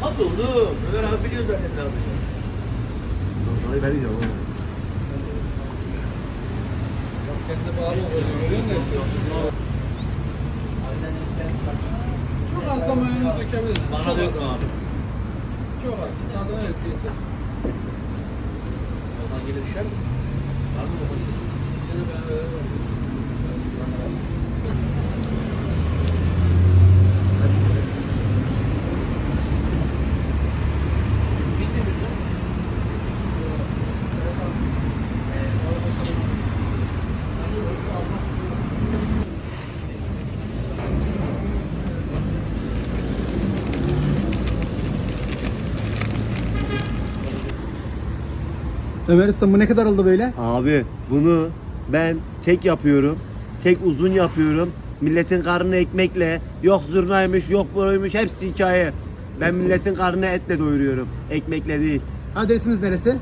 Hadi oğlum. Ömer abi biliyor zaten ne yapacağını. Hayır ben diyeceğim oğlum. Kendine bağlı oluyor. Çok az da mayonez dökebilirim. Bana dökme az. abi. Çok az. Tadına etsin yeter. Oradan gelir düşer mi? Var mı? Yine ben veririm. Ömer Usta bu ne kadar oldu böyle? Abi bunu ben tek yapıyorum. Tek uzun yapıyorum. Milletin karnını ekmekle, yok zurnaymış, yok boymuş hepsi hikaye. Ben milletin karnını etle doyuruyorum. Ekmekle değil. Adresimiz neresi?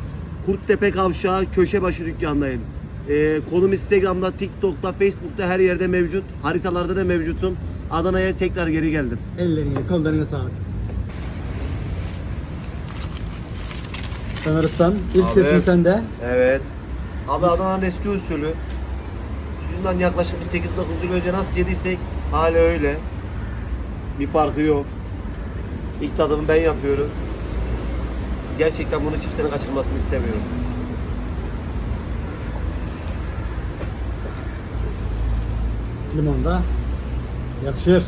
Kurttepe Kavşağı köşe başı dükkandayım. Ee, konum Instagram'da, TikTok'ta, Facebook'ta her yerde mevcut. Haritalarda da mevcutum. Adana'ya tekrar geri geldim. Ellerine, kollarına sağlık. Ömer Usta'm ilk Abi. kesim sende. Evet. Abi Adana'nın eski usulü. Şundan yaklaşık bir 8-9 yıl önce nasıl yediysek hala öyle. Bir farkı yok. İlk tadımı ben yapıyorum. Gerçekten bunu kimsenin kaçırmasını istemiyorum. Limon da yakışır.